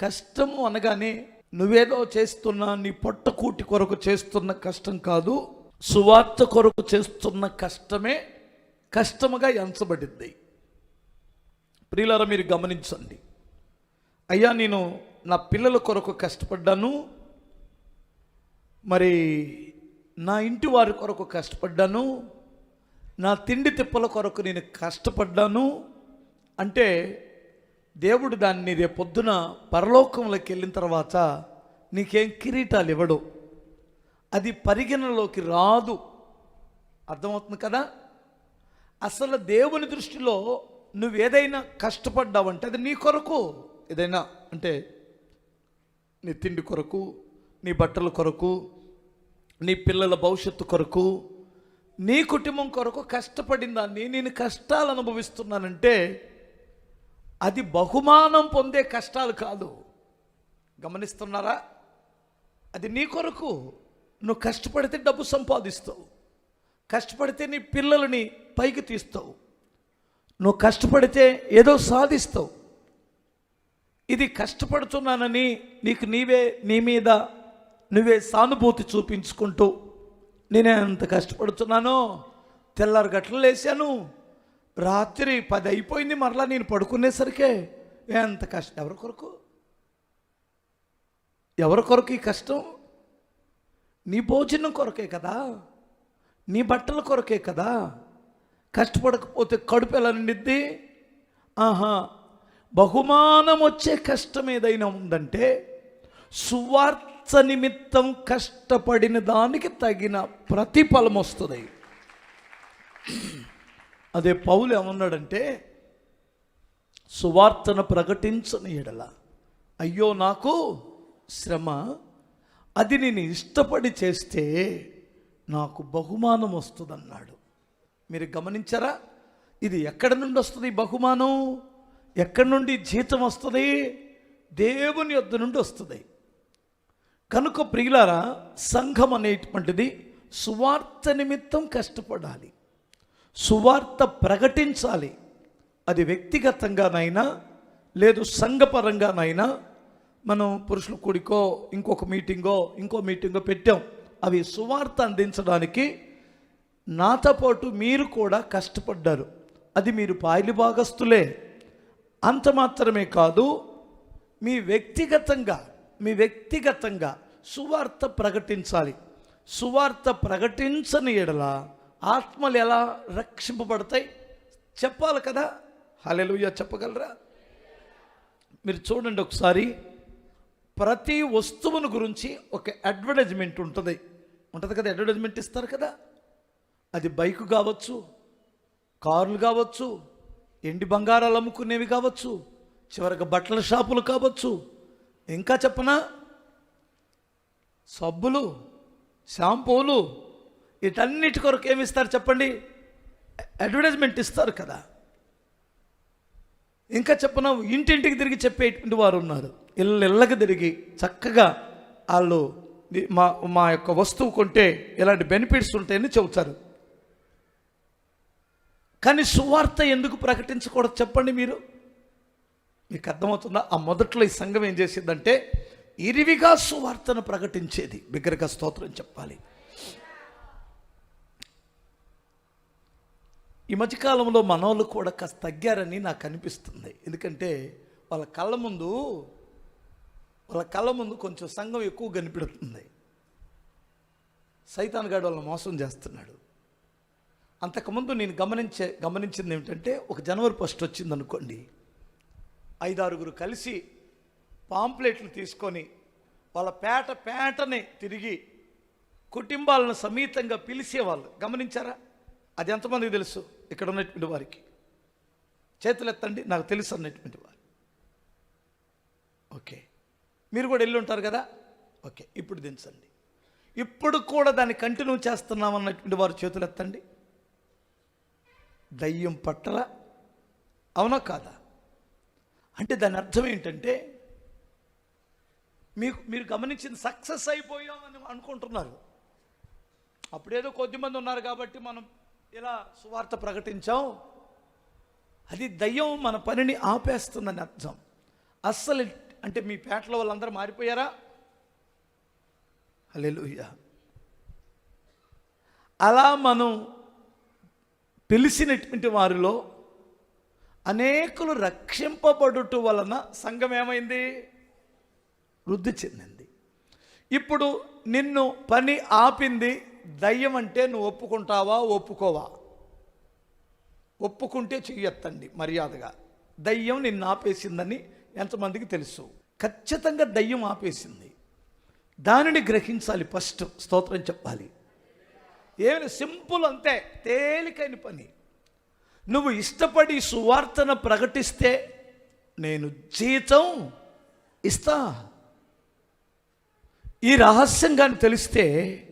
కష్టము అనగానే నువ్వేదో చేస్తున్న నీ పొట్టకూటి కొరకు చేస్తున్న కష్టం కాదు సువార్త కొరకు చేస్తున్న కష్టమే కష్టముగా ఎంచబడింది. ప్రియులారా మీరు గమనించండి. అయ్యా నేను నా పిల్లల కొరకు కష్టపడ్డాను మరి నా ఇంటి వారి కొరకు కష్టపడ్డాను నా తిండి తిప్పల కొరకు నేను కష్టపడ్డాను అంటే దేవుడు దాన్ని రేపొద్దున పరలోకంలోకి వెళ్ళిన తర్వాత నీకేం కిరీటాలు ఇవ్వడు. అది పరిగణలోకి రాదు. అర్థమవుతుంది కదా? అసలు దేవుని దృష్టిలో నువ్వు ఏదైనా కష్టపడ్డావంటే అది నీ కొరకు. ఏదైనా అంటే నీ తిండి కొరకు నీ బట్టల కొరకు నీ పిల్లల భవిష్యత్తు కొరకు నీ కుటుంబం కొరకు కష్టపడిన దాన్ని నేను కష్టాలు అనుభవిస్తున్నానంటే అది బహుమానం పొందే కష్టాలు కాదు. గమనిస్తున్నారా? అది నీ కొరకు. నువ్వు కష్టపడితే డబ్బు సంపాదిస్తావు. కష్టపడితే నీ పిల్లలని పైకి తీస్తావు. నువ్వు కష్టపడితే ఏదో సాధిస్తావు. ఇది కష్టపడుతున్నానని నీకు నీవే నీ మీద నువ్వే సానుభూతి చూపించుకుంటూ నేనే అంత కష్టపడుతున్నానో తెల్లారు గట్ల లేశాను రాత్రి పది అయిపోయింది మరలా నేను పడుకునేసరికే ఎంత కష్టం ఎవరి కొరకు? ఎవరి కొరకు ఈ కష్టం? నీ భోజనం కొరకే కదా? నీ బట్టల కొరకే కదా? కష్టపడకపోతే కడుపు ఎలా నిండిద్ది? ఆహా బహుమానం వచ్చే కష్టం ఏదైనా ఉందంటే సువార్త నిమిత్తం కష్టపడిన దానికి తగిన ప్రతిఫలం వస్తుంది. అదే పౌలు ఏమన్నాడంటే సువార్తను ప్రకటించని ఎడల. అయ్యో నాకు శ్రమ. అది నేను ఇష్టపడి చేస్తే నాకు బహుమానం వస్తుందన్నాడు. మీరు గమనించారా? ఇది ఎక్కడి నుండి వస్తుంది బహుమానం? ఎక్కడి నుండి జీతం వస్తుంది? దేవుని యొద్ద నుండి వస్తుంది. కనుక ప్రియులారా సంఘం అనేటువంటిది సువార్త నిమిత్తం కష్టపడాలి. సువార్త ప్రకటించాలి. అది వ్యక్తిగతంగానైనా లేదు సంఘపరంగానైనా మనం పురుషుల కూడికో ఇంకొక మీటింగో ఇంకో మీటింగో పెట్టాం. అవి సువార్త అందించడానికి నాతో పాటు మీరు కూడా కష్టపడ్డారు. అది మీరు పాయలు భాగస్తులే అంత మాత్రమే కాదు మీ వ్యక్తిగతంగా మీ వ్యక్తిగతంగా సువార్త ప్రకటించాలి. సువార్త ప్రకటించని ఎడలా ఆత్మలు ఎలా రక్షింపబడతాయి? చెప్పాలి కదా. హలెలుయ చెప్పగలరా? మీరు చూడండి ఒకసారి. ప్రతి వస్తువును గురించి ఒక అడ్వర్టైజ్మెంట్ ఉంటుంది. ఉంటుంది కదా అడ్వర్టైజ్మెంట్ ఇస్తారు కదా. అది బైక్ కావచ్చు కార్లు కావచ్చు ఎండి బంగారాలు అమ్ముకునేవి కావచ్చు చివరికి బట్టల షాపులు కావచ్చు. ఇంకా చెప్పనా? సబ్బులు షాంపూలు వీటన్నిటి కొరకు ఏమి ఇస్తారు చెప్పండి? అడ్వర్టైజ్మెంట్ ఇస్తారు కదా. ఇంకా చెప్పన ఇంటింటికి తిరిగి చెప్పేటువంటి వారు ఉన్నారు. ఇళ్ళ ఇళ్ళకి తిరిగి చక్కగా వాళ్ళు మా మా యొక్క వస్తువు కొంటే ఇలాంటి బెనిఫిట్స్ ఉంటాయని చెబుతారు. కానీ సువార్త ఎందుకు ప్రకటించకూడదు చెప్పండి మీరు? మీకు అర్థమవుతుందా? ఆ మొదట్లో ఈ సంఘం ఏం చేసిందంటే ఇరివిగా సువార్తను ప్రకటించేది. బిగ్గరగా స్తోత్రం చెప్పాలి. ఈ మధ్యకాలంలో మనోళ్ళు కూడా కాస్త తగ్గారని నాకు అనిపిస్తుంది. ఎందుకంటే వాళ్ళ కళ్ళ ముందు వాళ్ళ కళ్ళ ముందు కొంచెం సంఘం ఎక్కువ కనిపెడుతుంది. సైతాన్ గాడు వాళ్ళని మోసం చేస్తున్నాడు. అంతకుముందు నేను గమనించే గమనించింది ఏమిటంటే ఒక జనవరి ఫస్ట్ వచ్చింది అనుకోండి ఐదారుగురు కలిసి పాంప్లెట్లు తీసుకొని వాళ్ళ పేట పేటని తిరిగి కుటుంబాలను సమేతంగా పిలిచేవాళ్ళు. గమనించారా? అది ఎంతమందికి తెలుసు? ఇక్కడ ఉన్నటువంటి వారికి. చేతులు ఎత్తండి నాకు తెలుసు అన్నటువంటి వారు. ఓకే. మీరు కూడా వెళ్ళి ఉంటారు కదా? ఓకే. ఇప్పుడు దించండి. ఇప్పుడు కూడా దాన్ని కంటిన్యూ చేస్తున్నాం అన్నటువంటి వారు చేతులు ఎత్తండి దయ్యం పట్టల అవునా కాదా? అంటే దాని అర్థం ఏంటంటే మీకు మీరు గమనించింది సక్సెస్ అయిపోయామని అనుకుంటున్నారు. అప్పుడేదో కొద్దిమంది ఉన్నారు కాబట్టి మనం ఇలా సువార్త ప్రకటించాం. అది దయ్యం మన పనిని ఆపేస్తుందని అర్థం. అస్సలు అంటే మీ పేటలో వాళ్ళందరూ మారిపోయారా? హల్లెలూయా. అలా మనం పిలిచినటువంటి వారిలో అనేకులు రక్షింపబడుట వలన సంఘం ఏమైంది? వృద్ధి చెందింది. ఇప్పుడు నిన్ను పని ఆపింది దయ్యం అంటే నువ్వు ఒప్పుకుంటావా ఒప్పుకోవా? ఒప్పుకుంటే చెయ్యొత్తండి మర్యాదగా. దయ్యం నిన్ను ఆపేసిందని ఎంతమందికి తెలుసు. ఖచ్చితంగా దయ్యం ఆపేసింది. దానిని గ్రహించాలి ఫస్ట్ స్తోత్రం చెప్పాలి. ఏమైనా సింపుల్ అంతే తేలికైన పని. నువ్వు ఇష్టపడి సువార్తను ప్రకటిస్తే నేను జీతం ఇస్తా. ఈ రహస్యం కానీ తెలిస్తే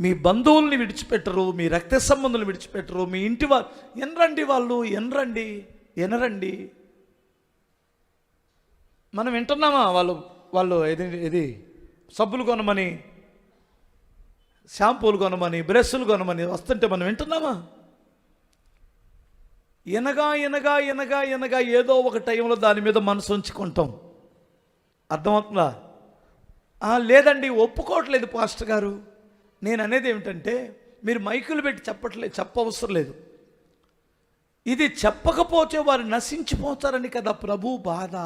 మీ బంధువుల్ని విడిచిపెట్టరు మీ రక్త సంబంధులు విడిచిపెట్టరు మీ ఇంటి వాళ్ళు ఎనరండి వాళ్ళు ఎనరండి ఎనరండి. మనం వింటున్నామా వాళ్ళు వాళ్ళు ఇది ఇది సబ్బులు కొనమని షాంపూలు కొనమని బ్రష్లు కొనమని వస్తుంటే మనం వింటున్నామా? ఎనగా ఎనగా ఎనగా ఎనగా ఏదో ఒక టైంలో దాని మీద మనసు ఉంచుకుంటాం. అర్థమవుతుందా? లేదండి ఒప్పుకోవట్లేదు పాస్టర్ గారు. నేను అనేది ఏమిటంటే మీరు మైకులు పెట్టి చెప్పట్లేదు చెప్పవసరం లేదు. ఇది చెప్పకపోతే వారు నశించిపోతారని కదా ప్రభు బాధ.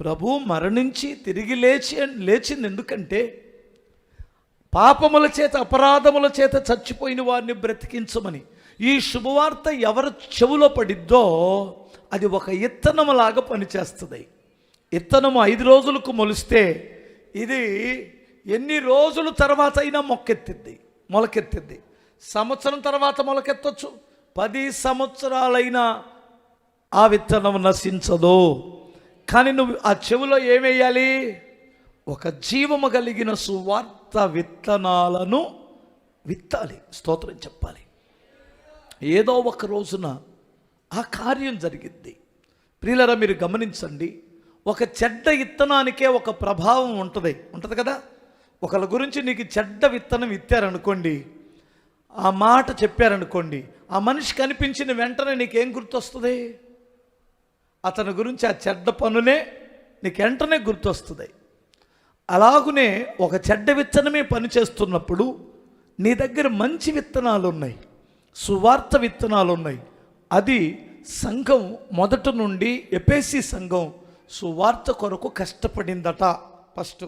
ప్రభు మరణించి తిరిగి లేచి లేచింది ఎందుకంటే పాపముల చేత అపరాధముల చేత చచ్చిపోయిన వారిని బ్రతికించమని. ఈ శుభవార్త ఎవరి చెవులో పడిద్దో అది ఒక ఇత్తనములాగా పనిచేస్తుంది. ఇత్తనము ఐదు రోజులకు మొలిస్తే ఇది ఎన్ని రోజుల తర్వాత అయినా మొక్కెత్తిద్ది మొలకెత్తిద్ది. సంవత్సరం తర్వాత మొలకెత్తచ్చు. పది సంవత్సరాలైనా ఆ విత్తనం నశించదు. కానీ నువ్వు ఆ చెవిలో ఏమేయాలి ఒక జీవము కలిగిన సువార్త విత్తనాలను విత్తాలి. స్తోత్రం చెప్పాలి. ఏదో ఒక రోజున ఆ కార్యం జరిగింది ప్రియులరా మీరు గమనించండి. ఒక చెడ్డ విత్తనానికే ఒక ప్రభావం ఉంటుంది. ఉంటుంది కదా? ఒకళ్ళ గురించి నీకు చెడ్డ విత్తనం ఇత్తారనుకోండి ఆ మాట చెప్పారనుకోండి ఆ మనిషి కనిపించిన వెంటనే నీకేం గుర్తొస్తుంది? అతని గురించి ఆ చెడ్డ పనులే నీకు వెంటనే గుర్తొస్తుంది. అలాగునే ఒక చెడ్డ విత్తనమే పనిచేస్తున్నప్పుడు నీ దగ్గర మంచి విత్తనాలు ఉన్నాయి సువార్త విత్తనాలు ఉన్నాయి అది సంఘం మొదటి నుండి ఎపేసి సంఘం సువార్త కొరకు కష్టపడిందట ఫస్ట్.